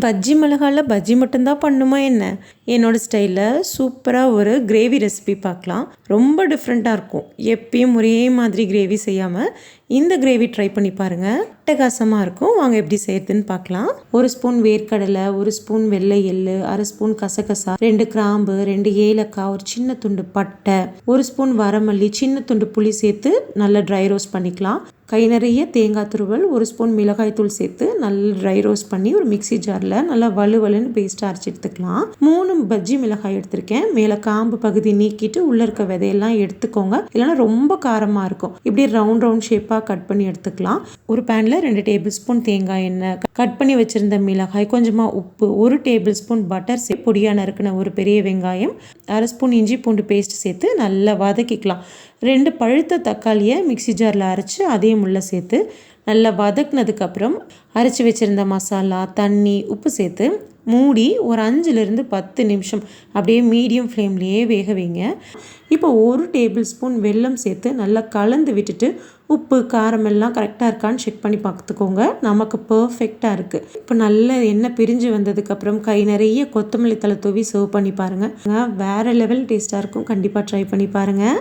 பஜ்ஜி மிளகாயில் பஜ்ஜி மட்டும்தான் பண்ணுமா என்ன? என்னோட ஸ்டைலில் சூப்பராக ஒரு கிரேவி ரெசிபி பார்க்கலாம். ரொம்ப டிஃப்ரெண்ட்டாக இருக்கும். எப்பயும் ஒரே மாதிரி கிரேவி செய்யாமல் இந்த கிரேவி ட்ரை பண்ணி பாருங்கள் அட்டகாசமாக இருக்கும். வாங்க எப்படி செய்யறதுன்னு பார்க்கலாம். ஒரு ஸ்பூன் வேர்க்கடலை ஒரு ஸ்பூன் வெள்ளை எள்ளு அரை ஸ்பூன் கசகசா ரெண்டு கிராம்பு ரெண்டு ஏலக்காய் ஒரு சின்ன துண்டு பட்டை ஒரு ஸ்பூன் வரமல்லி சின்ன துண்டு புளி சேர்த்து நல்லா ட்ரை ரோஸ்ட் பண்ணிக்கலாம். கை நிறைய தேங்காய் துருவல் ஒரு ஸ்பூன் மிளகாய் தூள் சேர்த்து நல்லா ட்ரை ரோஸ்ட் பண்ணி ஒரு மிக்சி ஜாரில் நல்லா வலுவலுன்னு பேஸ்ட்டாக அரைச்சி எடுத்துக்கலாம். மூணு பஜ்ஜி மிளகாய் எடுத்திருக்கேன். மேலே காம்பு பகுதி நீக்கிட்டு உள்ளே இருக்க விதையெல்லாம் எடுத்துக்கோங்க. இல்லைன்னா ரொம்ப காரமாக இருக்கும். இப்படி ரவுண்ட் ரவுண்ட் ஷேப்பாக கட் பண்ணி எடுத்துக்கலாம். ஒரு பேனில் ரெண்டு டேபிள் ஸ்பூன் தேங்காய் எண்ணெய் கட் பண்ணி வச்சுருந்த மிளகாய் கொஞ்சமாக உப்பு ஒரு டேபிள் ஸ்பூன் பட்டர் சே பொடியாக நறுக்கின ஒரு பெரிய வெங்காயம் அரை ஸ்பூன் இஞ்சி பூண்டு பேஸ்ட் சேர்த்து நல்லா வதக்கிக்கலாம். ரெண்டு பழுத்த தக்காளியை மிக்சி ஜாரில் அரைச்சி அதையும் உள்ளே சேர்த்து நல்லா வதக்குனதுக்கப்புறம் அரைச்சி வச்சுருந்த மசாலா தண்ணி உப்பு சேர்த்து மூடி ஒரு அஞ்சுலேருந்து பத்து நிமிஷம் அப்படியே மீடியம் ஃப்ளேம்லேயே வேக வைங்க. இப்போ ஒரு டேபிள் ஸ்பூன் வெல்லம் சேர்த்து நல்லா கலந்து விட்டுட்டு உப்பு காரம் எல்லாம் கரெக்டாக இருக்கான்னு செக் பண்ணி பார்த்துக்கோங்க. நமக்கு பர்ஃபெக்டாக இருக்குது இப்போ நல்ல எண்ணெய் பிரிஞ்சு வந்ததுக்கப்புறம் கை நிறைய கொத்தமல்லி தலை தூவி சர்வ் பண்ணி பாருங்கள் வேறு லெவல் டேஸ்ட்டாக இருக்கும். கண்டிப்பாக ட்ரை பண்ணி பாருங்கள்